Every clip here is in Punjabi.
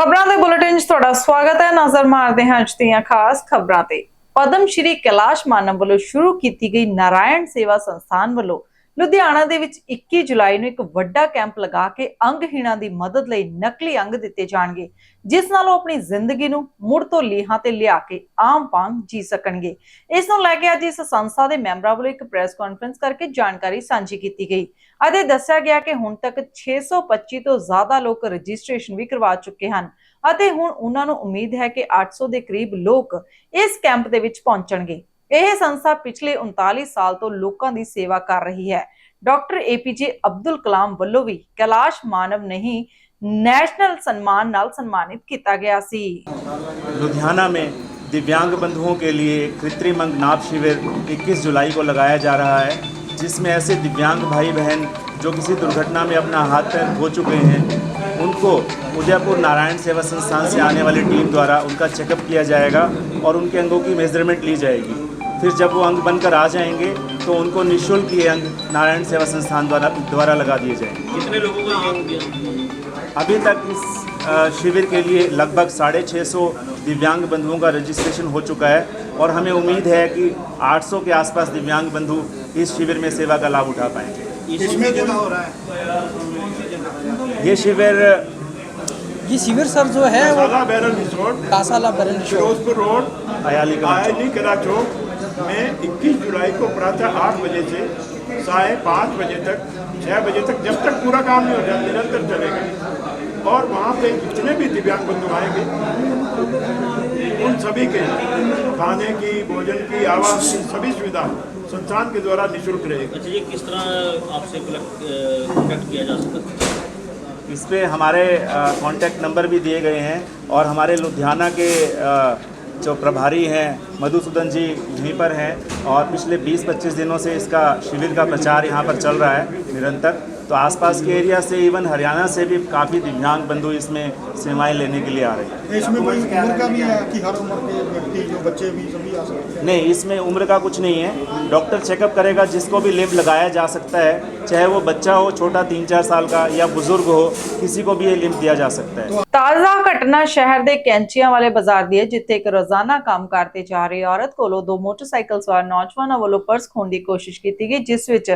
ਖਬਰਾਂ ਦੇ ਬੁਲੇਟਿਨ 'ਚ ਤੁਹਾਡਾ ਸਵਾਗਤ ਹੈ। ਨਜ਼ਰ ਮਾਰਦੇ ਹਾਂ ਅੱਜ ਦੀਆਂ ਖਾਸ ਖਬਰਾਂ ਤੇ। ਪਦਮ ਸ਼੍ਰੀ ਕੈਲਾਸ਼ ਮਾਨਵ ਵੱਲੋਂ ਸ਼ੁਰੂ ਕੀਤੀ ਗਈ ਨਾਰਾਇਣ ਸੇਵਾ ਸੰਸਥਾਨ ਵੱਲੋਂ ਲੁਧਿਆਣਾ ਦੇ ਵਿੱਚ 21 ਜੁਲਾਈ ਨੂੰ ਇੱਕ ਵੱਡਾ ਕੈਂਪ ਲਗਾ ਕੇ ਅੰਗਹੀਣਾਂ ਦੀ ਮਦਦ ਲਈ ਨਕਲੀ ਅੰਗ ਦਿੱਤੇ ਜਾਣਗੇ, ਜਿਸ ਨਾਲ ਉਹ ਆਪਣੀ ਜ਼ਿੰਦਗੀ ਨੂੰ ਮੁੜ ਤੋਂ ਲੀਹਾਂ ਤੇ ਲਿਆ ਕੇ ਆਮ ਵਾਂਗ ਜੀ ਸਕਣਗੇ। ਇਸ ਨੂੰ ਲੈ ਕੇ ਅੱਜ ਇਸ ਸੰਸਥਾ ਦੇ ਮੈਂਬਰਾਂ ਵੱਲੋਂ ਇੱਕ ਪ੍ਰੈਸ ਕਾਨਫਰੰਸ ਕਰਕੇ ਜਾਣਕਾਰੀ ਸਾਂਝੀ ਕੀਤੀ ਗਈ। ਅਤੇ ਦੱਸਿਆ ਗਿਆ ਕਿ ਹੁਣ ਤੱਕ 625 ਤੋਂ ਜ਼ਿਆਦਾ ਲੋਕ ਰਜਿਸਟ੍ਰੇਸ਼ਨ ਵੀ ਕਰਵਾ ਚੁੱਕੇ ਹਨ ਅਤੇ ਹੁਣ ਉਹਨਾਂ ਨੂੰ ਉਮੀਦ ਹੈ ਕਿ 800 ਦੇ ਕਰੀਬ ਲੋਕ ਇਸ ਕੈਂਪ ਦੇ ਵਿੱਚ ਪਹੁੰਚਣਗੇ। ਇਹ ਸੰਸਥਾ ਪਿਛਲੇ 39 ਸਾਲ ਤੋਂ ਲੋਕਾਂ ਦੀ ਸੇਵਾ ਕਰ ਰਹੀ ਹੈ ਡਾਕਟਰ ਏਪੀਜੇ ਅਬਦੁਲ ਕਲਾਮ ਵੱਲੋਂ ਵੀ ਕੈਲਾਸ਼ ਮਾਨਵ ਨਹੀਂ ਨੈਸ਼ਨਲ ਸਨਮਾਨ ਨਾਲ ਸਨਮਾਨਿਤ ਕੀਤਾ ਗਿਆ ਸੀ लुधियाना में दिव्यांग बंधुओं के लिए कृत्रिम अंग नाप शिविर 21 जुलाई को लगाया जा रहा है जिसमें ऐसे दिव्यांग भाई बहन जो किसी दुर्घटना में अपना हाथ पैर खो चुके हैं उनको उदयपुर नारायण सेवा संस्थान से आने वाली टीम द्वारा उनका चेकअप किया जाएगा और उनके अंगों की मेजरमेंट ली जाएगी फिर जब वो अंग बनकर आ जाएँगे तो उनको निःशुल्क ये अंग नारायण सेवा संस्थान द्वारा द्वारा लगा दिए जाएँगे। कितने लोगों का अंग दिया? अभी तक इस शिविर के लिए लगभग साढ़े छः सौ दिव्यांग बंधुओं का रजिस्ट्रेशन हो चुका है और हमें उम्मीद है कि 800 के आसपास दिव्यांग बंधु इस शिविर में सेवा का लाभ उठा पाएँगे। इसमें क्या हो रहा है? ये शिविर ये शिविर सर जो है वो काला बैरन रिसोर्ट कासाला बरन फिरोजपुर रोड अयाली कला चौक। में 21 जुलाई को प्रातः आठ बजे से साढ़े पाँच बजे तक छः बजे तक जब तक पूरा काम नहीं हो जाए निरंतर चलेगा। और वहाँ पे जितने भी दिव्यांग बंधु आएँगे उन सभी के खाने की भोजन की आवास की सभी सुविधा संस्थान के द्वारा निःशुल्क रहेगी। अच्छा ये किस तरह आपसे कनेक्ट किया जा सकता है? इस पर हमारे कांटेक्ट नंबर भी दिए गए हैं और हमारे लुधियाना के अ, जो प्रभारी हैं मधुसूदन जी यहीं पर हैं और पिछले 20-25 दिनों से इसका शिविर का प्रचार यहाँ पर चल रहा है निरंतर तो आसपास के एरिया से इवन हरियाणा से भी काफ़ी दिव्यांग बंधु इसमें सेवाएं लेने के लिए आ रहे हैं इसमें कोई उम्र का भी है कि हर उम्र के व्यक्ति जो बच्चे भी सभी आ सकते हैं नहीं इसमें उम्र का कुछ नहीं है डॉक्टर चेकअप करेगा जिसको भी लिम्ब लगाया जा सकता है चाहे वो बच्चा हो छोटा तीन चार साल का या बुजुर्ग हो किसी को भी ये लिम्ब दिया जा सकता है ਤਾਜ਼ਾ ਘਟਨਾ ਸ਼ਹਿਰ ਦੇ ਕੈਂਚੀਆਂ ਵਾਲੇ ਬਾਜ਼ਾਰ ਦੀ ਹੈ ਜਿੱਥੇ ਇੱਕ ਰੋਜ਼ਾਨਾ ਕੰਮ ਕਰਤੇ ਜਾ ਰਹੀ ਔਰਤ ਕੋਲੋਂ ਦੋ ਮੋਟਰਸਾਈਕਲ ਸਵਾਰ ਨੌਜਵਾਨਾਂ ਵੱਲੋਂ ਪਰਸ ਖੋਣ ਦੀ ਕੋਸ਼ਿਸ਼ ਕੀਤੀ ਗਈ ਜਿਸ ਵਿੱਚ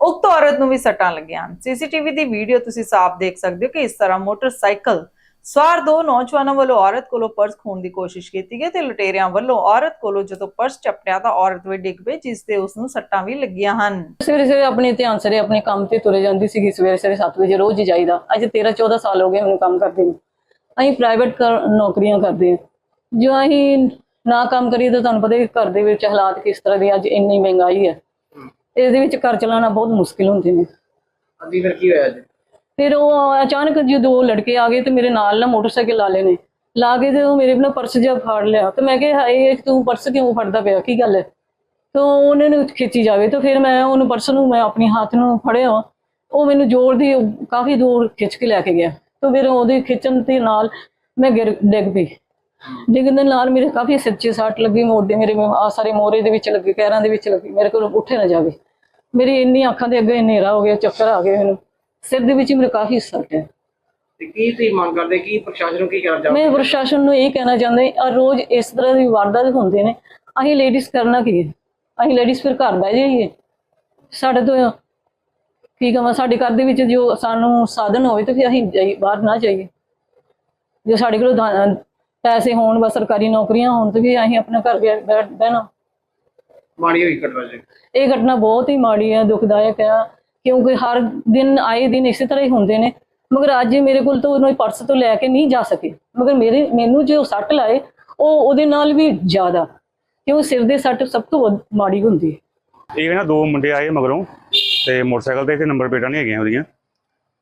ਉਕਤ ਔਰਤ ਨੂੰ ਵੀ ਸੱਟਾਂ ਲੱਗੀਆਂ ਹਨ। ਸੀਸੀਟੀਵੀ ਦੀ ਵੀਡੀਓ ਤੁਸੀਂ ਸਾਫ਼ ਦੇਖ ਸਕਦੇ ਹੋ ਕਿ ਇਸ ਤਰ੍ਹਾਂ ਮੋਟਰਸਾਈਕਲ ਸਵਾਰ ਦੋ ਨੌਜਵਾਨਾਂ ਵੱਲੋਂ ਔਰਤ ਕੋਲੋਂ ਪਰਸ ਖੋਣ ਦੀ ਕੋਸ਼ਿਸ਼ ਕੀਤੀ ਗਈ ਤੇ ਲੁਟੇਰਿਆਂ ਵੱਲੋਂ ਔਰਤ ਕੋਲੋਂ ਜਦੋਂ ਪਰਸ ਚਪਟਿਆ ਤਾਂ ਔਰਤ ਵੀ ਡਿੱਗ ਪਈ, ਜਿਸ ਤੇ ਉਸ ਨੂੰ ਸੱਟਾਂ ਵੀ ਲੱਗੀਆਂ ਹਨ। ਸਵੇਰੇ ਸਵੇਰੇ ਆਪਣੇ ਧਿਆਨ ਸਰੇ ਆਪਣੇ ਕੰਮ ਤੇ ਤੁਰੇ ਜਾਂਦੀ ਸੀਗੀ, ਸਵੇਰੇ ਸਵੇਰੇ 7 ਵਜੇ ਰੋਜ਼ ਹੀ ਜਾਈਦਾ। ਅੱਜ 13 14 ਸਾਲ ਹੋ ਗਏ ਹੁਣ ਕੰਮ ਕਰਦੇ ਨੂੰ। ਅਸੀਂ ਪ੍ਰਾਈਵੇਟ ਨੌਕਰੀਆਂ ਕਰਦੇ ਜੋ ਅਸੀਂ ਨਾ ਕੰਮ ਕਰੀਏ ਤਾਂ ਤੁਹਾਨੂੰ ਪਤਾ ਘਰ ਦੇ ਵਿੱਚ ਹਾਲਾਤ ਕਿਸ ਤਰ੍ਹਾਂ ਦੇ ਅੱਜ ਇੰਨੀ ਮਹਿੰਗਾਈ ਹੈ। ਇਸ ਦੇ ਵਿੱਚ ਘਰ ਚਲਾਉਣਾ ਬਹੁਤ ਮੁਸ਼ਕਿਲ ਹੁੰਦੇ ਨੇ ਅੱਗੇ ਫਿਰ ਕੀ ਹੋਇਆ ਜੀ ਫਿਰ ਉਹ ਅਚਾਨਕ ਜਦੋਂ ਲੜਕੇ ਆ ਗਏ ਤੇ ਮੇਰੇ ਨਾਲ ਨਾ ਮੋਟਰਸਾਈਕਲ ਲਾ ਲੈਨੇ ਲਾ ਕੇ ਤੇ ਉਹ ਮੇਰੇ ਨਾਲ ਪਰਸ ਜਿਹਾ ਫੜ ਲਿਆ। ਤੇ ਮੈਂ ਕਿਹਾ ਹਾਏ ਤੂੰ ਪਰਸ ਕਿਉਂ ਫੜਦਾ ਪਿਆ? ਕੀ ਗੱਲ ਹੈ? ਤਾਂ ਉਹਨੇ ਨੂੰ ਖਿੱਚੀ ਜਾਵੇ। ਤੇ ਫਿਰ ਮੈਂ ਉਹਨੂੰ ਪਰਸ ਨੂੰ ਮੈਂ ਆਪਣੇ ਹੱਥ ਨੂੰ ਫੜਿਆ। ਉਹ ਮੈਨੂੰ ਜ਼ੋਰ ਦੀ ਕਾਫੀ ਦੂਰ ਖਿੱਚ ਕੇ ਲੈ ਕੇ ਗਿਆ। ਤਾਂ ਫਿਰ ਉਹਦੇ ਖਿੱਚਣ ਦੇ ਨਾਲ ਮੈਂ ਗਿਰ ਡਿੱਗ ਪਈ। ਡਿੱਗਣ ਦੇ ਨਾਲ ਮੇਰੇ ਕਾਫੀ ਸੱਚੀ ਸਾਟ ਲੱਗੀ ਮੋਢੇ ਮੇਰੇ ਆ ਸਾਰੇ ਮੋਰੇ ਦੇ ਵਿੱਚ ਲੱਗੇ ਪੈਰਾਂ ਦੇ ਵਿੱਚ ਲੱਗੀ। ਮੇਰੇ ਕੋਲ ਉੱਠੇ ਨਾ ਜਾਵੇ। ਮੇਰੀ ਇੰਨੀ ਅੱਖਾਂ ਦੇ ਅੱਗੇ ਹਨੇਰਾ ਹੋ ਗਿਆ ਚੱਕਰ ਆ ਗਏ ਮੈਨੂੰ। ਸਿਰ ਦੇ ਵਿੱਚ ਮੇਰੇ ਕਾਫੀ ਸੱਟ ਹੈ। ਤੇ ਕੀ ਤੁਸੀਂ ਮੰਗ ਕਰਦੇ ਕੀ ਪ੍ਰਸ਼ਾਸਨ ਨੂੰ ਕੀ ਕਰਨਾ ਚਾਹੁੰਦੇ ਮੈਂ ਪ੍ਰਸ਼ਾਸਨ ਨੂੰ ਇਹ ਕਹਿਣਾ ਚਾਹੁੰਦੀ ਆ ਰੋਜ਼ ਇਸ ਤਰ੍ਹਾਂ ਦੀ ਵਾਰਦਾਤ ਹੁੰਦੇ ਨੇ ਅਸੀਂ ਲੇਡੀਜ਼ ਕਰਨਾ ਕੀ ਹੈ? ਅਸੀਂ ਲੇਡੀਜ਼ ਫਿਰ ਘਰ ਬਹਿ ਜਾਈਏ। ਸਾਡੇ ਤੋਂ ਕੀ ਕਹਾਂ ਸਾਡੇ ਘਰ ਦੇ ਵਿੱਚ ਜੋ ਸਾਨੂੰ ਸਾਧਨ ਹੋਵੇ ਤਾਂ ਫਿਰ ਅਸੀਂ ਬਾਹਰ ਨਾ ਜਾਈਏ। ਜੇ ਸਾਡੇ ਕੋਲ ਪੈਸੇ ਹੋਣ ਬਸ ਸਰਕਾਰੀ ਨੌਕਰੀਆਂ ਹੋਣ ਤੇ ਵੀ ਅਸੀਂ ਆਪਣਾ ਘਰ ਬਹਿਣਾ। ਮਾੜੀ ਹੋਈ ਘਟਨਾ ਜੀ? ਇਹ ਘਟਨਾ ਬਹੁਤ ਹੀ ਮਾੜੀ ਹੈ ਦੁਖਦਾਇਕ ਹੈ ਕਿਉਂਕਿ ਹਰ ਦਿਨ ਆਏ ਦਿਨ ਇਸੇ ਤਰ੍ਹਾਂ ਹੀ ਹੁੰਦੇ ਨੇ। ਮਗਰ ਅੱਜ ਮੇਰੇ ਕੋਲ ਤੋਂ ਉਹਨੂੰ ਪਰਸ ਤੋਂ ਲੈ ਕੇ ਨਹੀਂ ਜਾ ਸਕੇ। ਮਗਰ ਮੇਰੇ ਮੈਨੂੰ ਜੋ ਸੱਟ ਲਾਏ ਉਹ ਉਹਦੇ ਨਾਲ ਵੀ ਜ਼ਿਆਦਾ। ਕਿਉਂ ਸਿਰ ਦੇ ਸੱਟ ਸਭ ਤੋਂ ਮਾੜੀ ਹੁੰਦੀ ਹੈ। ਇਹ ਨਾ ਦੋ ਮੁੰਡੇ ਆਏ ਮਗਰੋਂ ਤੇ ਮੋਟਰਸਾਈਕਲ ਤੇ ਤੇ ਨੰਬਰ ਪਲੇਟਾਂ ਨਹੀਂ ਹੈਗੀਆਂ ਉਹਦੀਆਂ।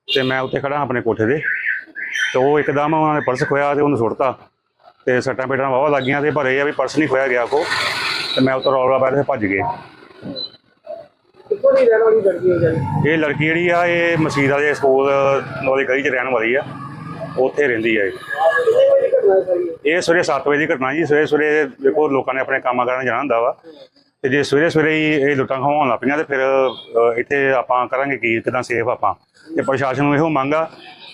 ਤੇ ਮੈਂ ਉੱਤੇ ਖੜਾ ਆਪਣੇ ਕੋਠੇ ਦੇ ਤੇ ਉਹ ਇੱਕਦਮ ਉਹਨਾਂ ਨੇ ਪਰਸ ਖੋਇਆ ਤੇ ਉਹਨੂੰ ਸੁੱਟਤਾ। ਤੇ ਸੱਟਾਂ ਪੇਟਾਂ ਵਾਵਾ ਲੱਗੀਆਂ ਤੇ ਪਰ ਇਹ ਆ ਵੀ ਪਰਸ ਨਹੀਂ ਖੋਇਆ ਗਿਆ ਕੋ ਤੇ ਮੈਂ ਉੱਤੋਂ ਰੌਲਾ ਪਾਇਆ ਤੇ ਭੱਜ ਗਏ। ਕਿੱਥੋਂ ਦੀ ਰਹਿਣ ਵਾਲੀ ਲੜਕੀ ਹੋ ਜਾਣੀ ਇਹ ਲੜਕੀ ਜਿਹੜੀ ਆ ਇਹ ਮਸੀਤ ਵਾਲੇ ਸਕੂਲ ਵਾਲੀ ਗਲੀ 'ਚ ਰਹਿਣ ਵਾਲੀ ਆ। ਉੱਥੇ ਰਹਿੰਦੀ ਆ ਇਹ। ਕਿੰਨੇ ਵਜੇ ਘਟਨਾ ਸਾਰੀ ਇਹ? ਸਵੇਰੇ 7 ਵਜੇ ਦੀ ਘਟਨਾ ਜੀ। ਸਵੇਰੇ ਸਵੇਰੇ ਦੇਖੋ ਲੋਕਾਂ ਨੇ ਆਪਣੇ ਕੰਮਾਂ ਕਰਨ ਜਾਣਾ ਹੁੰਦਾ ਵਾ। ਤੇ ਜੇ ਸਵੇਰੇ ਸਵੇਰੇ ਹੀ ਇਹ ਲੁੱਟਾਂ ਖਵਾਉਣ ਲੱਗ ਪਈਆਂ ਤੇ ਫਿਰ ਇੱਥੇ ਆਪਾਂ ਕਰਾਂਗੇ ਕੀ ਕਿਦਾਂ ਸੇਫ ਆਪਾਂ। ਤੇ ਪ੍ਰਸ਼ਾਸਨ ਨੂੰ ਇਹੋ ਮੰਗ ਆ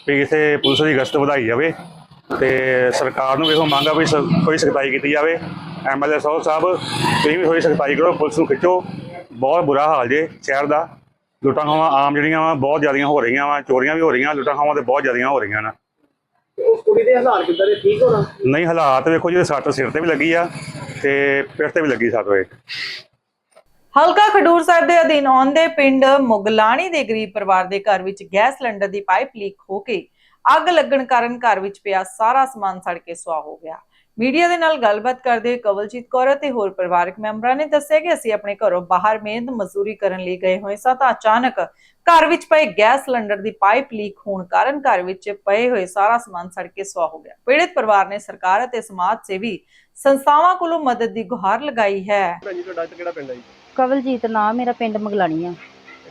ਵੀ ਇੱਥੇ ਪੁਲਿਸ ਦੀ ਗਸ਼ਤ ਵਧਾਈ ਜਾਵੇ ਤੇ ਸਰਕਾਰ ਨੂੰ ਇਹੋ ਮੰਗ ਆ ਵੀ ਸ- ਕੋਈ ਸਖਤਾਈ ਕੀਤੀ ਜਾਵੇ। ਐਮਐਲਏ ਸਾਹਿਬ ਸਾਹਿਬ ਤੁਸੀਂ ਵੀ ਥੋੜੀ ਸਖਤਾਈ ਕਰੋ ਪੁਲਿਸ ਨੂੰ ਖਿੱਚੋ। ਬਹੁਤ ਬੁਰਾ ਹਾਲ ਜੇ ਸ਼ਹਿਰ ਦਾ। ਲੁੱਟਾਂ ਖਾਵਾਂ ਆਮ ਜਿਹੜੀਆਂ ਵਾ ਬਹੁਤ ਜ਼ਿਆਦੀਆਂ ਹੋ ਰਹੀਆਂ ਵਾ ਚੋਰੀਆਂ ਵੀ ਹੋ ਰਹੀਆਂ ਲੁੱਟਾਂ ਖਾਵਾਂ ਤੇ ਬਹੁਤ ਜ਼ਿਆਦੀਆਂ ਹੋ ਰਹੀਆਂ ਨਾ। ਉਸ ਕੁੜੀ ਦੇ ਹਾਲਾਤ ਕਿੱਦਾਂ ਦੇ? ਠੀਕ ਹੋਣਾ? ਨਹੀਂ ਹਾਲਾਤ ਵੇਖੋ ਜਿਹਦੇ ਸੱਟ ਸਿਰ ਤੇ ਵੀ ਲੱਗੀ ਆ ਤੇ ਪਿੱਠ ਤੇ ਵੀ ਲੱਗੀ ਸੱਟ ਵੇ ਹਲਕਾ ਖਡੂਰ ਸਾਹਿਬ ਦੇ ਅਧੀਨ ਆਉਂਦੇ ਪਿੰਡ ਮੁਗਲਾਣੀ ਦੇ ਗਰੀਬ ਪਰਿਵਾਰ ਦੇ ਘਰ ਵਿੱਚ ਗੈਸ ਸਿਲੰਡਰ ਦੀ ਪਾਈਪ ਲੀਕ ਹੋ ਕੇ ਅੱਗ ਲੱਗਣ ਕਾਰਨ ਘਰ ਵਿੱਚ ਪਿਆ ਸਾਰਾ ਸਮਾਨ ਸੜ ਕੇ ਸੁਆਹ ਹੋ ਗਿਆ। ਮੀਡੀਆ ਦੇ ਨਾਲ ਗੱਲਬਾਤ ਕਰਦੇ ਕਵਲਜੀਤ ਕੌਰ ਅਤੇ ਹੋਰ ਪਰਿਵਾਰਕ ਮੈਂਬਰਾਂ ਨੇ ਦੱਸਿਆ ਕਿ ਅਸੀਂ ਆਪਣੇ ਘਰੋਂ ਬਾਹਰ ਮਿਹਨਤ ਮਜ਼ਦੂਰੀ ਕਰਨ ਲਈ ਗਏ ਹੋਏ ਸਾਂ ਤਾਂ ਅਚਾਨਕ ਘਰ ਵਿੱਚ ਪਏ ਗੈਸ ਸਿਲੰਡਰ ਦੀ ਪਾਈਪ ਲੀਕ ਹੋਣ ਕਾਰਨ ਘਰ ਵਿੱਚ ਪਏ ਹੋਏ ਸਾਰਾ ਸਮਾਨ ਸੜ ਕੇ ਸੁਆਹ ਹੋ ਗਿਆ। ਪੀੜਤ ਪਰਿਵਾਰ ਨੇ ਸਰਕਾਰ ਅਤੇ ਸਮਾਜ ਸੇਵੀ ਸੰਸਥਾਵਾਂ ਕੋਲੋਂ ਮਦਦ ਦੀ ਗੁਹਾਰ ਲਗਾਈ ਹੈ। ਭੈਣ ਜੀ ਤੁਹਾਡਾ ਇੱਥੇ ਕਿਹੜਾ ਪਿੰਡ ਹੈ ਜੀ? ਕਵਲਜੀਤ ਨਾਮ ਮੇਰਾ ਪਿੰਡ ਮਗਲਾਣੀ ਆ।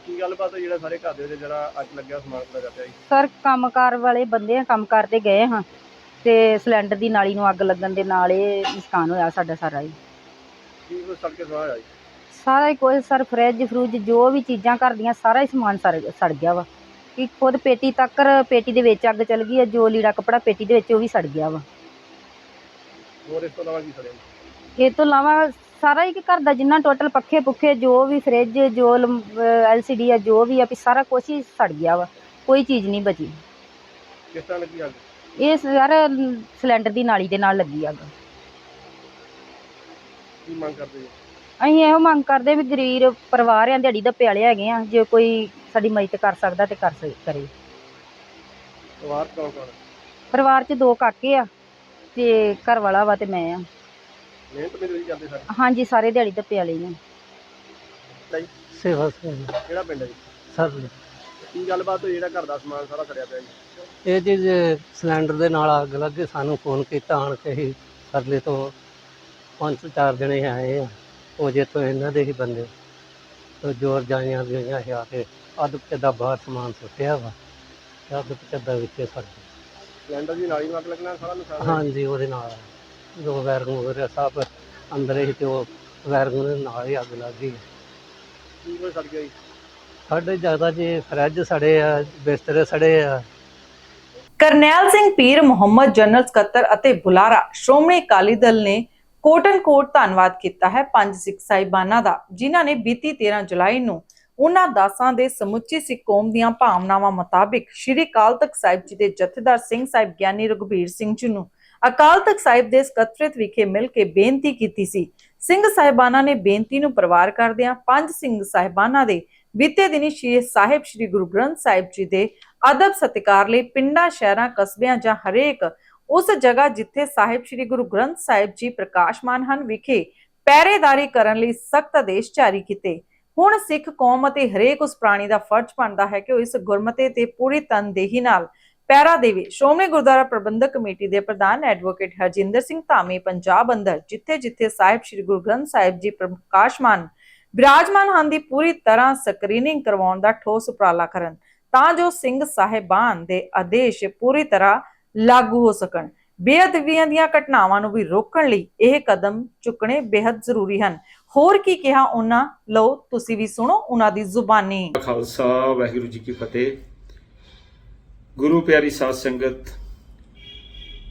ਕੀ ਗੱਲਬਾਤ ਹੋਈ ਜਿਹੜਾ ਸਾਰੇ ਘਰ ਦੇ ਵਿੱਚ ਜਿਹੜਾ ਅੱਗ ਲੱਗਿਆ ਸਮਾਨ ਪੂਰਾ ਕਰਦਾ ਜੀ? ਸਰ ਕੰਮਕਾਰ ਵਾਲੇ ਬੰਦੇ ਆ ਕੰਮ ਕਰਦੇ ਗਏ ਹਾਂ। ਤੇ ਸਿਲੰਡਰ ਦੀ ਨਾਲੀ ਨੂੰ ਅੱਗ ਲੱਗਣ ਦੇ ਨਾਲ ਇਹ ਨੁਕਸਾਨ ਹੋਇਆ ਸਾਡਾ ਸਾਰਾ ਹੀ। ਕੀ ਕੁਝ ਸੜ ਕੇ ਸਵਾਹ ਹੋਇਆ ਜੀ ਸਾਰਾ ਹੀ ਕੋਈ ਸਰ ਫਰਿੱਜ ਫਰੂਜ ਜੋ ਵੀ ਚੀਜ਼ਾਂ ਘਰ ਦੀਆਂ ਸਾਰਾ ਹੀ ਸਮਾਨ ਸੜ ਸੜ ਗਿਆ ਵਾ। ਕਿ ਖੁਦ ਪੇਟੀ ਤੱਕ ਪੇਟੀ ਦੇ ਵਿੱਚ ਅੱਗ ਚੱਲ ਗਈ ਆ ਜੋ ਲੀੜਾ ਕਪੜਾ ਪੇਟੀ ਦੇ ਵਿੱਚ ਉਹ ਵੀ ਸੜ ਗਿਆ ਵਾ। ਹੋਰ ਇਸ ਤੋਂ ਇਲਾਵਾ ਕੀ ਸੜਿਆ? ਜੀ? ਇਹ ਤੋਂ ਇਲਾਵਾ ਸਾਰਾ ਹੀ ਘਰ ਦਾ ਜਿੰਨਾ ਟੋਟਲ ਪੱਖੇ ਪੁੱਖੇ ਜੋ ਵੀ ਫਰਿੱਜ ਜੋ ਐਲਸੀਡੀ ਆ ਜੋ ਵੀ ਆ ਵੀ ਸਾਰਾ ਕੁਝ ਹੀ ਸੜ ਗਿਆ ਵਾ। ਕੋਈ ਚੀਜ਼ ਨਹੀਂ ਬਚੀ। ਕਿਸ ਤਰ੍ਹਾਂ ਲੱਗੀ ਅੱਗ? ਇਹ ਸਰ ਸਿਲੰਡਰ ਦੀ ਨਾਲੀ ਦੇ ਨਾਲ ਲੱਗੀ ਅੱਗ ਕੀ ਮੰਗ ਕਰਦੇ ਜੀ ਅਸੀਂ ਇਹੋ ਮੰਗ ਕਰਦੇ ਵੀ ਗਰੀਬ ਪਰਿਵਾਰ ਆ ਦਿਹਾੜੀ ਦਾ ਪਿਆਲੇ ਹੈਗੇ ਆ ਜੇ ਕੋਈ ਸਾਡੀ ਮਦਦ ਕਰ ਸਕਦਾ ਤੇ ਕਰ ਸਕ- ਕਰੇ। ਪਰਿਵਾਰ ਕੌਣ ਕੌਣ ਹੈ? ਪਰਿਵਾਰ 'ਚ ਦੋ ਕਾਕੇ ਆ ਤੇ ਘਰ ਵਾਲਾ ਵਾ ਤੇ ਮੈਂ ਆ। ਮਿਹਨਤ ਮਜ਼ਦੂਰੀ ਕਰਦੇ ਸਾਰੇ? ਹਾਂਜੀ ਸਾਰੇ ਦਿਹਾੜੀ ਦਾ ਪਿਆਲੇ ਹੀ ਆ ਸੇਵਾ ਸਿੰਘ ਕਿਹੜਾ ਪਿੰਡ ਹੈ ਜੀ? ਸਰ ਕੀ ਗੱਲਬਾਤ ਹੋਈ? ਜਿਹੜਾ ਘਰ ਦਾ ਸਮਾਨ ਸਾਰਾ ਸੜਿਆ ਪਿਆ ਜੀ? ਇਹ ਚੀਜ਼ ਸਿਲੰਡਰ ਦੇ ਨਾਲ ਅੱਗ ਲੱਗੇ ਸਾਨੂੰ ਫੋਨ ਕੀਤਾ ਆਣ ਕੇ ਹੀ ਸਰਲੇ ਤੋਂ ਪੰਜ ਤੋਂ ਚਾਰ ਜਣੇ ਆਏ ਆ। ਉਹ ਜੇ ਤੋਂ ਇਹਨਾਂ ਦੇ ਹੀ ਬੰਦੇ ਤੋਂ ਜੋਰ ਜਾਈਆਂ ਗਈਆਂ ਸੀ ਆ ਕੇ ਅੱਧ ਪਚੱਦਾ ਬਾਹਰ ਸਮਾਨ ਸੁੱਟਿਆ ਵਾ ਤੇ ਅੱਧ ਪਚੱਦਾ ਵਿੱਚ ਸੜ ਗਿਆ ਸਿਲੰਡਰ ਦੀ ਨਾਲੀ ਨੂੰ ਅੱਗ ਲੱਗਣਾ ਸਾਰਾ ਨੁਕਸਾਨ ਹੋਇਆ। ਹਾਂਜੀ ਉਹਦੇ ਨਾਲ। ਜੋ ਵੈਰਗੂ ਵਗੈਰਾ ਸਭ ਅੰਦਰ ਹੀ ਤੇ ਉਹ ਵੈਰਗੂ ਦੇ ਨਾਲ ਹੀ ਅੱਗ ਲੱਗ ਗਈ। ਕੀ ਕੁਝ ਸੜ ਗਿਆ ਜੀ? ਸਾਡੇ ਜ਼ਿਆਦਾ ਜੀ ਫਰਿੱਜ ਸੜੇ ਆ, ਬਿਸਤਰੇ ਸੜੇ ਆ। ਕਰਨੈਲ ਸਿੰਘ ਪੀਰ, ਮੁਹੰਮਦ ਜਨਰਲ ਸਕੱਤਰ ਅਤੇ ਬੁਲਾਰਾ ਸ਼੍ਰੋਮਣੀ ਅਕਾਲੀ ਦਲ ਨੇ ਕੋਟਨ ਕੋਟ ਧੰਨਵਾਦ ਕੀਤਾ ਹੈ ਪੰਜ ਸਿੱਖ ਸਾਹਿਬਾਨਾਂ ਦਾ, ਜਿਨ੍ਹਾਂ ਨੇ ਬੀਤੀ 13 ਜੁਲਾਈ ਨੂੰ ਉਹਨਾਂ ਦਾਸਾਂ ਦੇ ਸਮੁੱਚੀ ਸਿੱਖ ਕੌਮ ਦੀਆਂ ਭਾਵਨਾਵਾਂ ਮੁਤਾਬਿਕ ਸ੍ਰੀ ਅਕਾਲ ਤਖਤ ਸਾਹਿਬ ਜੀ ਦੇ ਜਥੇਦਾਰ ਸਿੰਘ ਸਾਹਿਬ ਗਿਆਨੀ ਰਘਬੀਰ ਸਿੰਘ ਜੀ ਨੂੰ ਅਕਾਲ ਤਖਤ ਸਾਹਿਬ ਦੇ ਸਕੱਤਰੇਤ ਵਿਖੇ ਮਿਲ ਕੇ ਬੇਨਤੀ ਕੀਤੀ ਸੀ। ਸਿੰਘ ਸਾਹਿਬਾਨਾਂ ਨੇ ਬੇਨਤੀ ਨੂੰ ਪਰਵਾਰ ਕਰਦਿਆਂ ਪੰਜ ਸਿੰਘ ਸਾਹਿਬਾਨਾਂ ਦੇ ਬੀਤੇ ਦਿਨੀ ਸ਼੍ਰੀ ਸਾਹਿਬ, ਸ੍ਰੀ ਗੁਰੂ ਗ੍ਰੰਥ ਸਾਹਿਬ ਜੀ ਦੇ ਅਦਬ ਸਤਿਕਾਰ ਲਈ ਪਿੰਡਾਂ, ਸ਼ਹਿਰਾਂ, ਕਸਬਿਆਂ ਜਾਂ ਹਰੇਕ ਉਸ ਜਗ੍ਹਾ ਜਿੱਥੇ ਸਾਹਿਬ, ਸ੍ਰੀ ਗੁਰੂ ਗ੍ਰੰਥ ਸਾਹਿਬ ਜੀ ਪ੍ਰਕਾਸ਼ਮਾਨ ਹਨ ਵਿਖੇ ਪਹਿਰੇਦਾਰੀ ਕਰਨ ਲਈ ਸਖਤ ਆਦੇਸ਼ ਜਾਰੀ ਕੀਤੇ। ਹੁਣ ਸਿੱਖ ਕੌਮ ਅਤੇ ਹਰੇਕ ਉਸ ਪ੍ਰਾਣੀ ਦਾ ਫਰਜ਼ ਬਣਦਾ ਹੈ ਕਿ ਉਹ ਇਸ ਗੁਰਮਤੇ ਤੇ ਪੂਰੀ ਤਨਦੇਹੀ ਨਾਲ ਪਹਿਰਾ ਦੇਵੇ। ਸ਼੍ਰੋਮਣੀ ਗੁਰਦੁਆਰਾ ਪ੍ਰਬੰਧਕ ਕਮੇਟੀ ਦੇ ਪ੍ਰਧਾਨ ਐਡਵੋਕੇਟ ਹਰਜਿੰਦਰ ਸਿੰਘ ਧਾਮੀ, ਪੰਜਾਬ ਅੰਦਰ ਜਿੱਥੇ ਜਿੱਥੇ ਸਾਹਿਬ, ਸ੍ਰੀ ਗੁਰੂ ਗ੍ਰੰਥ ਸਾਹਿਬ ਜੀ ਪ੍ਰਕਾਸ਼ਮਾਨ ਵਿਰਾਜਮਾਨ ਹਨ ਦੀ ਪੂਰੀ ਤਰ੍ਹਾਂ ਸਕਰੀਨਿੰਗ ਕਰਵਾਉਣ ਦਾ ਠੋਸ ਉਪਰਾਲਾ ਕਰਨ, ਤਾਂ ਜੋ ਸਿੰਘ ਸਾਹਿਬਾਨ ਦੇ ਆਦੇਸ਼ ਪੂਰੀ ਤਰ੍ਹਾਂ ਲਾਗੂ ਹੋ ਸਕਣ। ਬੇਅਦਬੀਆਂ ਦੀਆਂ ਘਟਨਾਵਾਂ ਨੂੰ ਵੀ ਰੋਕਣ ਲਈ ਇਹ ਕਦਮ ਚੁੱਕਣੇ ਬੇहद ਜ਼ਰੂਰੀ ਹਨ। ਹੋਰ ਕੀ ਕਿਹਾ ਉਹਨਾਂ? ਲਓ, ਤੁਸੀਂ ਵੀ ਸੁਣੋ ਉਹਨਾਂ ਦੀ ਜ਼ੁਬਾਨੀ। ਖਾਲਸਾ, ਵਾਹਿਗੁਰੂ ਜੀ ਕੀ ਫਤਿਹ। ਗੁਰੂ ਪਿਆਰੀ ਸਾਧ ਸੰਗਤ,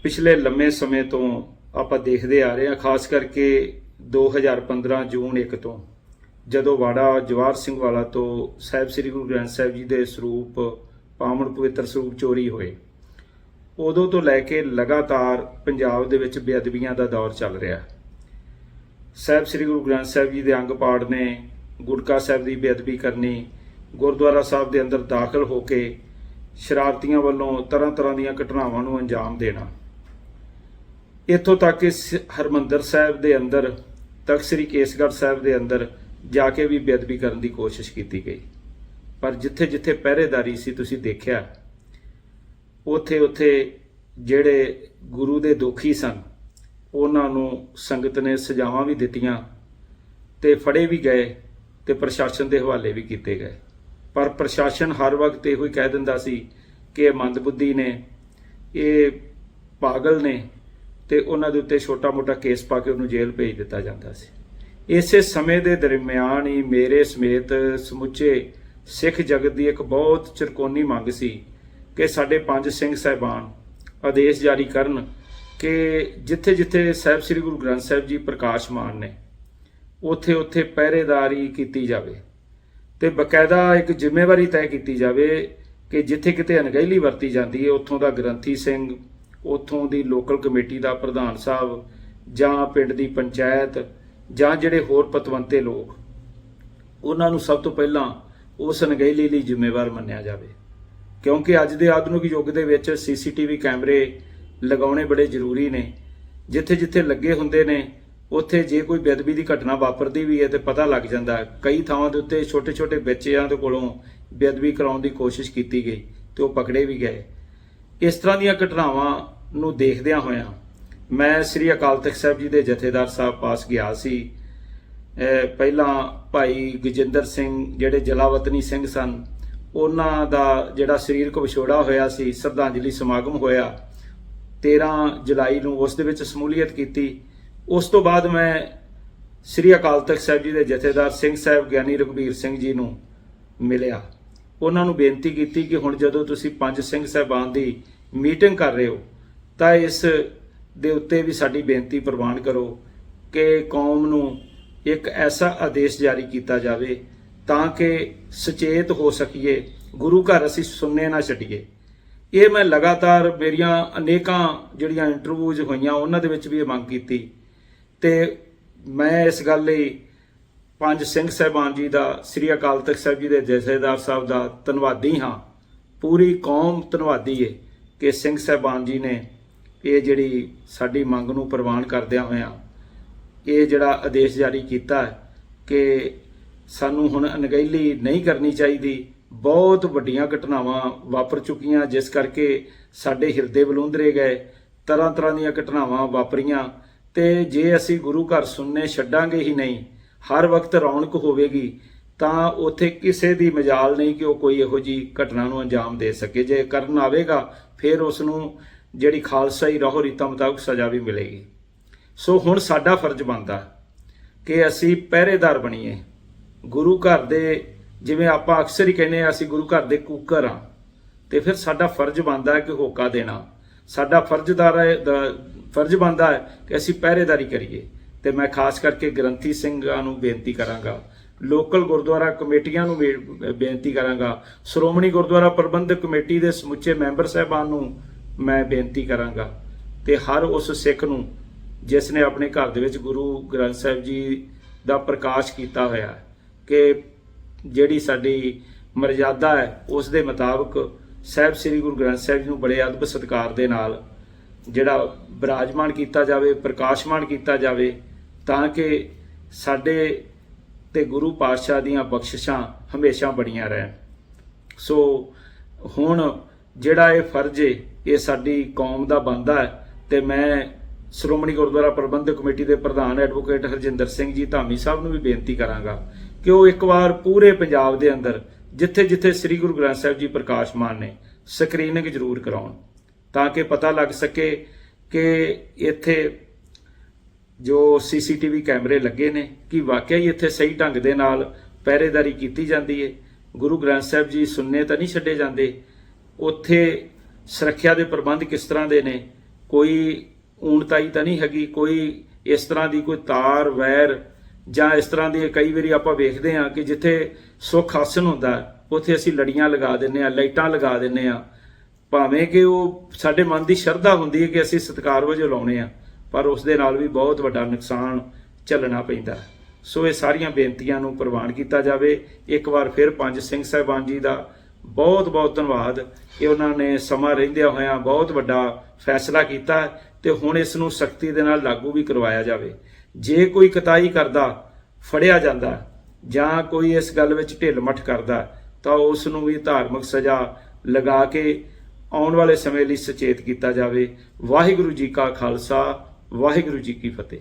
ਪਿਛਲੇ ਲੰਮੇ ਸਮੇਂ ਤੋਂ ਆਪਾਂ ਦੇਖਦੇ ਆ ਰਹੇ ਹਾਂ, ਖਾਸ ਕਰਕੇ 2015 ਜੂਨ 1 ਤੋਂ। ਜਦੋਂ ਵਾੜਾ ਜਵਾਰ ਸਿੰਘ ਵਾਲਾ ਤੋਂ ਸਾਹਿਬ ਸ੍ਰੀ ਗੁਰੂ ਗ੍ਰੰਥ ਸਾਹਿਬ ਜੀ ਦੇ ਸਰੂਪ, ਪਾਵਨ ਪਵਿੱਤਰ ਸਰੂਪ ਚੋਰੀ ਹੋਏ, ਉਦੋਂ ਤੋਂ ਲੈ ਕੇ ਲਗਾਤਾਰ ਪੰਜਾਬ ਦੇ ਵਿੱਚ ਬੇਅਦਬੀਆਂ ਦਾ ਦੌਰ ਚੱਲ ਰਿਹਾ। ਸਾਹਿਬ ਸ੍ਰੀ ਗੁਰੂ ਗ੍ਰੰਥ ਸਾਹਿਬ ਜੀ ਦੇ ਅੰਗ ਪਾੜ ਨੇ ਗੁਟਕਾ ਸਾਹਿਬ ਦੀ ਬੇਅਦਬੀ ਕਰਨੀ, ਗੁਰਦੁਆਰਾ ਸਾਹਿਬ ਦੇ ਅੰਦਰ ਦਾਖਲ ਹੋ ਕੇ ਸ਼ਰਾਰਤੀਆਂ ਵੱਲੋਂ ਤਰ੍ਹਾਂ ਤਰ੍ਹਾਂ ਦੀਆਂ ਘਟਨਾਵਾਂ ਨੂੰ ਅੰਜਾਮ ਦੇਣਾ। ਇੱਥੋਂ ਤੱਕ ਕਿ ਸ- ਹਰਮੰਦਰ ਸਾਹਿਬ ਦੇ ਅੰਦਰ, ਤਖਤ ਸ੍ਰੀ ਕੇਸਗੜ੍ਹ ਸਾਹਿਬ ਦੇ ਅੰਦਰ ਜਾ ਕੇ ਵੀ ਬੇਅਦਬੀ ਕਰਨ ਦੀ ਕੋਸ਼ਿਸ਼ ਕੀਤੀ ਗਈ। ਪਰ ਜਿੱਥੇ ਜਿੱਥੇ ਪਹਿਰੇਦਾਰੀ ਸੀ, ਤੁਸੀਂ ਦੇਖਿਆ, ਉਥੇ ਉਥੇ ਜਿਹੜੇ ਗੁਰੂ ਦੇ ਦੋਖੀ ਸਨ, ਉਹਨਾਂ ਨੂੰ ਸੰਗਤ ਨੇ ਸਜ਼ਾਵਾਂ ਵੀ ਦਿੱਤੀਆਂ ਤੇ ਫੜੇ ਵੀ ਗਏ ਤੇ ਪ੍ਰਸ਼ਾਸਨ ਦੇ ਹਵਾਲੇ ਵੀ ਕੀਤੇ ਗਏ। ਪਰ ਪ੍ਰਸ਼ਾਸਨ ਹਰ ਵਕਤ ਇਹੋ ਹੀ ਕਹਿ ਦਿੰਦਾ ਸੀ ਕਿ ਇਹ ਮੰਦਬੁੱਧੀ ਨੇ, ਇਹ ਪਾਗਲ ਨੇ ਤੇ ਉਹਨਾਂ ਦੇ ਉੱਤੇ ਛੋਟਾ-ਮੋਟਾ ਕੇਸ ਪਾ ਕੇ ਉਹਨੂੰ ਜੇਲ੍ਹ ਭੇਜ ਦਿੱਤਾ ਜਾਂਦਾ ਸੀ। ਇਸੇ ਸਮੇਂ ਦੇ ਦਰਮਿਆਨ ਹੀ ਮੇਰੇ ਸਮੇਤ ਸਮੁੱਚੇ ਸਿੱਖ ਜਗਤ ਦੀ ਇੱਕ ਬਹੁਤ ਚਿਰਕੋਨੀ ਮੰਗ ਸੀ ਕਿ ਸਾਡੇ ਪੰਜ ਸਿੰਘ ਸਾਹਿਬਾਨ ਆਦੇਸ਼ ਜਾਰੀ ਕਰਨ ਕਿ ਜਿੱਥੇ ਜਿੱਥੇ ਸਾਹਿਬ ਸ੍ਰੀ ਗੁਰੂ ਗ੍ਰੰਥ ਸਾਹਿਬ ਜੀ ਪ੍ਰਕਾਸ਼ਮਾਨ ਨੇ ਉੱਥੇ ਉੱਥੇ ਪਹਿਰੇਦਾਰੀ ਕੀਤੀ ਜਾਵੇ ਤੇ ਬਕਾਇਦਾ ਇੱਕ ਜ਼ਿੰਮੇਵਾਰੀ ਤੈਅ ਕੀਤੀ ਜਾਵੇ ਕਿ ਜਿੱਥੇ ਕਿਤੇ ਅਣਗਹਿਲੀ ਵਰਤੀ ਜਾਂਦੀ ਹੈ, ਉੱਥੋਂ ਦਾ ਗ੍ਰੰਥੀ ਸਿੰਘ, ਉੱਥੋਂ ਦੀ ਲੋਕਲ ਕਮੇਟੀ ਦਾ ਪ੍ਰਧਾਨ ਸਾਹਿਬ ਜਾਂ ਪਿੰਡ ਦੀ ਪੰਚਾਇਤ ਜਾਂ ਜਿਹੜੇ ਹੋਰ ਪਤਵੰਤੇ ਲੋਕ, ਉਹਨਾਂ ਨੂੰ ਸਭ ਤੋਂ ਪਹਿਲਾਂ ਉਸ ਅਣਗਹਿਲੀ ਲਈ ਜ਼ਿੰਮੇਵਾਰ ਮੰਨਿਆ ਜਾਵੇ। ਕਿਉਂਕਿ ਅੱਜ ਦੇ ਆਧੁਨਿਕ ਯੁੱਗ ਦੇ ਵਿੱਚ ਸੀਸੀਟੀਵੀ ਕੈਮਰੇ ਲਗਾਉਣੇ ਬੜੇ ਜ਼ਰੂਰੀ ਨੇ। ਜਿੱਥੇ ਜਿੱਥੇ ਲੱਗੇ ਹੁੰਦੇ ਨੇ, ਉੱਥੇ ਜੇ ਕੋਈ ਬੇਅਦਬੀ ਦੀ ਘਟਨਾ ਵਾਪਰਦੀ ਵੀ ਹੈ ਤੇ ਪਤਾ ਲੱਗ ਜਾਂਦਾ। ਕਈ ਥਾਵਾਂ ਦੇ ਉੱਤੇ ਛੋਟੇ-ਛੋਟੇ ਬੱਚਿਆਂ ਦੇ ਕੋਲੋਂ ਬੇਅਦਬੀ ਕਰਾਉਣ ਦੀ ਕੋਸ਼ਿਸ਼ ਕੀਤੀ ਗਈ ਤੇ ਉਹ ਪਕੜੇ ਵੀ ਗਏ। ਇਸ ਤਰ੍ਹਾਂ ਦੀਆਂ ਘਟਨਾਵਾਂ ਨੂੰ ਦੇਖਦਿਆਂ ਹੋਇਆਂ ਮੈਂ ਸ੍ਰੀ ਅਕਾਲ ਤਖਤ ਸਾਹਿਬ ਜੀ ਦੇ ਜਥੇਦਾਰ ਸਾਹਿਬ ਪਾਸ ਗਿਆ ਸੀ। ਪਹਿਲਾਂ ਭਾਈ ਗਜਿੰਦਰ ਸਿੰਘ, ਜਿਹੜੇ ਜਲਾਵਤਨੀ ਸਿੰਘ ਸਨ, ਉਹਨਾਂ ਦਾ ਜਿਹੜਾ ਸਰੀਰਕ ਵਿਛੋੜਾ ਹੋਇਆ ਸੀ, ਸ਼ਰਧਾਂਜਲੀ ਸਮਾਗਮ ਹੋਇਆ। 13 ਜੁਲਾਈ ਨੂੰ ਉਸ ਦੇ ਵਿੱਚ ਸਮੂਲੀਅਤ ਕੀਤੀ। ਉਸ ਤੋਂ ਬਾਅਦ ਮੈਂ ਸ੍ਰੀ ਅਕਾਲ ਤਖਤ ਸਾਹਿਬ ਜੀ ਦੇ ਜਥੇਦਾਰ ਸਿੰਘ ਸਾਹਿਬ ਗਿਆਨੀ ਰਘਬੀਰ ਸਿੰਘ ਜੀ ਨੂੰ ਮਿਲਿਆ। ਉਹਨਾਂ ਨੂੰ ਬੇਨਤੀ ਕੀਤੀ ਕਿ ਹੁਣ ਜਦੋਂ ਤੁਸੀਂ ਪੰਜ ਸਿੰਘ ਸਾਹਿਬਾਨ ਦੀ ਮੀਟਿੰਗ ਕਰ ਰਹੇ ਹੋ, ਤਾਂ ਇਸ ਦੇ ਉੱਤੇ ਵੀ ਸਾਡੀ ਬੇਨਤੀ ਪ੍ਰਵਾਨ ਕਰੋ ਕਿ ਕੌਮ ਨੂੰ ਇੱਕ ਐਸਾ ਆਦੇਸ਼ ਜਾਰੀ ਕੀਤਾ ਜਾਵੇ ਤਾਂ ਕਿ ਸੁਚੇਤ ਹੋ ਸਕੀਏ, ਗੁਰੂ ਘਰ ਅਸੀਂ ਸੁਣਨੇ ਨਾ ਛੱਡੀਏ। ਇਹ ਮੈਂ ਲਗਾਤਾਰ ਮੇਰੀਆਂ ਅਨੇਕਾਂ ਜਿਹੜੀਆਂ ਇੰਟਰਵਿਊਜ਼ ਹੋਈਆਂ, ਉਹਨਾਂ ਦੇ ਵਿੱਚ ਵੀ ਇਹ ਮੰਗ ਕੀਤੀ। ਤੇ ਮੈਂ ਇਸ ਗੱਲ ਲਈ ਪੰਜ ਸਿੰਘ ਸਾਹਿਬਾਨ ਜੀ ਦਾ, ਸ੍ਰੀ ਅਕਾਲ ਤਖਤ ਸਾਹਿਬ ਜੀ ਦੇ ਜਥੇਦਾਰ ਸਾਹਿਬ ਦਾ ਧੰਨਵਾਦੀ ਹਾਂ। ਪੂਰੀ ਕੌਮ ਧੰਨਵਾਦੀ ਹੈ ਕਿ ਸਿੰਘ ਸਾਹਿਬਾਨ ਜੀ ਨੇ ਇਹ ਜਿਹੜੀ ਸਾਡੀ ਮੰਗ ਨੂੰ ਪ੍ਰਵਾਨ ਕਰਦਿਆਂ ਹੋਇਆਂ ਇਹ ਜਿਹੜਾ ਆਦੇਸ਼ ਜਾਰੀ ਕੀਤਾ ਹੈ ਕਿ ਸਾਨੂੰ ਹੁਣ ਅਣਗਹਿਲੀ ਨਹੀਂ ਕਰਨੀ ਚਾਹੀਦੀ, ਬਹੁਤ ਵੱਡੀਆਂ ਘਟਨਾਵਾਂ ਵਾਪਰ ਚੁੱਕੀਆਂ, ਜਿਸ ਕਰਕੇ ਸਾਡੇ ਹਿਰਦੇ ਬਲੂੰਦਰੇ ਗਏ ਤਰ੍ਹਾਂ ਤਰ੍ਹਾਂ ਦੀਆਂ ਘਟਨਾਵਾਂ ਵਾਪਰੀਆਂ ਤੇ ਜੇ ਅਸੀਂ ਗੁਰੂ ਘਰ ਸੁਣਨੇ ਛੱਡਾਂਗੇ ਹੀ ਨਹੀਂ, ਹਰ ਵਕਤ ਰੌਣਕ ਹੋਵੇਗੀ, ਤਾਂ ਉੱਥੇ ਕਿਸੇ ਦੀ ਮਜਾਲ ਨਹੀਂ ਕਿ ਉਹ ਕੋਈ ਇਹੋ ਜੀ ਘਟਨਾ ਨੂੰ ਅੰਜਾਮ ਦੇ ਸਕੇ। ਜੇ ਕਰਨ ਆਵੇਗਾ, ਫਿਰ ਉਸ ਨੂੰ ਜਿਹੜੀ ਖਾਲਸਾਈ ਰਾਹੋ ਰੀਤਾਂ ਮੁਤਾਬਕ ਸਜ਼ਾ ਵੀ ਮਿਲੇਗੀ। ਸੋ ਹੁਣ ਸਾਡਾ ਫਰਜ਼ ਬਣਦਾ ਕਿ ਅਸੀਂ ਪਹਿਰੇਦਾਰ ਬਣੀਏ। ਗੁਰੂ ਘਰ ਦੇ ਜਿਵੇਂ ਆਪਾਂ ਅਕਸਰ ਹੀ ਕਹਿੰਦੇ ਆ ਅਸੀਂ ਗੁਰੂ ਘਰ ਦੇ ਕੂਕਰ ਆ ਤੇ ਫਿਰ ਸਾਡਾ ਫਰਜ਼ ਬਣਦਾ ਹੈ ਕਿ ਹੋਕਾ ਦੇਣਾ। ਸਾਡਾ ਫਰਜ਼ਦਾਰ ਹੈ ਫਰਜ਼ ਬਣਦਾ ਹੈ ਕਿ ਅਸੀਂ ਪਹਿਰੇਦਾਰੀ ਕਰੀਏ। ਤੇ ਮੈਂ ਖਾਸ ਕਰਕੇ ਗ੍ਰੰਥੀ ਸਿੰਘਾਂ ਨੂੰ ਬੇਨਤੀ ਕਰਾਂਗਾ, ਲੋਕਲ ਗੁਰਦੁਆਰਾ ਕਮੇਟੀਆਂ ਨੂੰ ਬੇ- ਬੇਨਤੀ ਕਰਾਂਗਾ, ਸ਼੍ਰੋਮਣੀ ਗੁਰਦੁਆਰਾ ਪ੍ਰਬੰਧਕ ਕਮੇਟੀ ਦੇ ਸਮੁੱਚੇ ਮੈਂਬਰ ਸਾਹਿਬਾਨ ਨੂੰ ਮੈਂ ਬੇਨਤੀ ਕਰਾਂਗਾ ਤੇ ਹਰ ਉਸ ਸਿੱਖ ਨੂੰ, ਜਿਸ ਨੇ ਆਪਣੇ ਘਰ ਦੇ ਵਿੱਚ ਗੁਰੂ ਗ੍ਰੰਥ ਸਾਹਿਬ ਜੀ ਦਾ ਪ੍ਰਕਾਸ਼ ਕੀਤਾ ਹੋਇਆ ਕਿ ਜਿਹੜੀ ਸਾਡੀ ਮਰਜ਼ਾਦਾ ਹੈ, ਉਸ ਦੇ ਮੁਤਾਬਕ ਸਾਹਿਬ ਸ੍ਰੀ ਗੁਰੂ ਗ੍ਰੰਥ ਸਾਹਿਬ ਜੀ ਨੂੰ ਬੜੇ ਅਦਬ ਸਤਿਕਾਰ ਦੇ ਨਾਲ ਜਿਹੜਾ ਬਿਰਾਜਮਾਨ ਕੀਤਾ ਜਾਵੇ, ਪ੍ਰਕਾਸ਼ਮਾਨ ਕੀਤਾ ਜਾਵੇ, ਤਾਂ ਕਿ ਸਾਡੇ ਤੇ ਗੁਰੂ ਪਾਤਸ਼ਾਹ ਦੀਆਂ ਬਖਸ਼ਿਸ਼ਾਂ ਹਮੇਸ਼ਾ ਬਣੀਆਂ ਰਹਿਣ। ਸੋ ਹੁਣ ਜਿਹੜਾ ਇਹ ਫਰਜ਼ ਏ ਇਹ ਸਾਡੀ ਕੌਮ ਦਾ ਬਣਦਾ ਹੈ ਤੇ ਮੈਂ ਸ਼੍ਰੋਮਣੀ ਗੁਰਦੁਆਰਾ ਪ੍ਰਬੰਧਕ ਕਮੇਟੀ ਦੇ ਪ੍ਰਧਾਨ ਐਡਵੋਕੇਟ ਹਰਜਿੰਦਰ ਸਿੰਘ ਜੀ ਧਾਮੀ ਸਾਹਿਬ ਨੂੰ ਵੀ ਬੇਨਤੀ ਕਰਾਂਗਾ ਕਿ ਉਹ ਇੱਕ ਵਾਰ ਪੂਰੇ ਪੰਜਾਬ ਦੇ ਅੰਦਰ ਜਿੱਥੇ ਜਿੱਥੇ ਸ੍ਰੀ ਗੁਰੂ ਗ੍ਰੰਥ ਸਾਹਿਬ ਜੀ ਪ੍ਰਕਾਸ਼ਮਾਨ ਨੇ ਸਕਰੀਨਿੰਗ ਜ਼ਰੂਰ ਕਰਾਉਣ ਤਾਂ ਕਿ ਪਤਾ ਲੱਗ ਸਕੇ ਕਿ ਇੱਥੇ ਜੋ ਸੀਸੀਟੀਵੀ ਕੈਮਰੇ ਲੱਗੇ ਨੇ ਕਿ ਵਾਕਿਆ ਹੀ ਇੱਥੇ ਸਹੀ ਢੰਗ ਦੇ ਨਾਲ ਪਹਿਰੇਦਾਰੀ ਕੀਤੀ ਜਾਂਦੀ ਹੈ ਗੁਰੂ ਗ੍ਰੰਥ ਸਾਹਿਬ ਜੀ ਸੁਣਨੇ ਤਾਂ ਨਹੀਂ ਛੱਡੇ ਜਾਂਦੇ। ਉੱਥੇ ਸੁਰੱਖਿਆ ਦੇ ਪ੍ਰਬੰਧ ਕਿਸ ਤਰ੍ਹਾਂ ਦੇ ਨੇ? ਕੋਈ ਊਣਤਾਈ ਤਾਂ ਨਹੀਂ ਹੈਗੀ? ਕੋਈ ਇਸ ਤਰ੍ਹਾਂ ਦੀ ਕੋਈ ਤਾਰ, ਵੈਰ ਜਾਂ ਇਸ ਤਰ੍ਹਾਂ ਦੀ ਕਈ ਵਾਰੀ ਆਪਾਂ ਵੇਖਦੇ ਹਾਂ ਕਿ ਜਿੱਥੇ ਸੁੱਖ ਆਸਨ ਹੁੰਦਾ, ਉੱਥੇ ਅਸੀਂ ਲੜੀਆਂ ਲਗਾ ਦਿੰਨੇ ਆ ਲਾਈਟਾਂ ਲਗਾ ਦਿੰਨੇ ਆ ਭਾਵੇਂ ਕਿ ਉਹ ਸਾਡੇ ਮਨ ਦੀ ਸ਼ਰਧਾ ਹੁੰਦੀ ਹੈ ਕਿ ਅਸੀਂ ਸਤਿਕਾਰ ਵਜੋਂ ਲਾਉਣੇ ਆ ਪਰ ਉਸ ਦੇ ਨਾਲ ਵੀ ਬਹੁਤ ਵੱਡਾ ਨੁਕਸਾਨ ਝੱਲਣਾ ਪੈਂਦਾ ਸੋ ਇਹ ਸਾਰੀਆਂ ਬੇਨਤੀਆਂ ਨੂੰ ਪ੍ਰਵਾਨ ਕੀਤਾ ਜਾਵੇ। ਇੱਕ ਵਾਰ ਫਿਰ ਪੰਜ ਸਿੰਘ ਸਾਹਿਬਾਨ ਜੀ ਦਾ ਬਹੁਤ ਬਹੁਤ ਧੰਨਵਾਦ। ਕਿ ਉਹਨਾਂ ਨੇ ਸਮਾਂ ਰਹਿੰਦਿਆਂ ਹੋਇਆਂ ਬਹੁਤ ਵੱਡਾ ਫੈਸਲਾ ਕੀਤਾ ਹੈ ਤੇ ਹੁਣ ਇਸ ਨੂੰ ਸਖਤੀ ਦੇ ਨਾਲ ਲਾਗੂ ਵੀ ਕਰਵਾਇਆ ਜਾਵੇ। ਜੇ ਕੋਈ ਕਤਾਈ ਕਰਦਾ, ਫੜਿਆ ਜਾਂਦਾ ਜਾਂ ਕੋਈ ਇਸ ਗੱਲ ਵਿੱਚ ਢਿੱਲ ਮੱਠ ਕਰਦਾ, ਤਾਂ ਉਸ ਨੂੰ ਵੀ ਧਾਰਮਿਕ ਸਜ਼ਾ ਲਗਾ ਕੇ ਆਉਣ ਵਾਲੇ ਸਮੇਂ ਲਈ ਸੁਚੇਤ ਕੀਤਾ ਜਾਵੇ। ਵਾਹਿਗੁਰੂ ਜੀ ਕਾ ਖਾਲਸਾ, ਵਾਹਿਗੁਰੂ ਜੀ ਕੀ ਫਤਿਹ।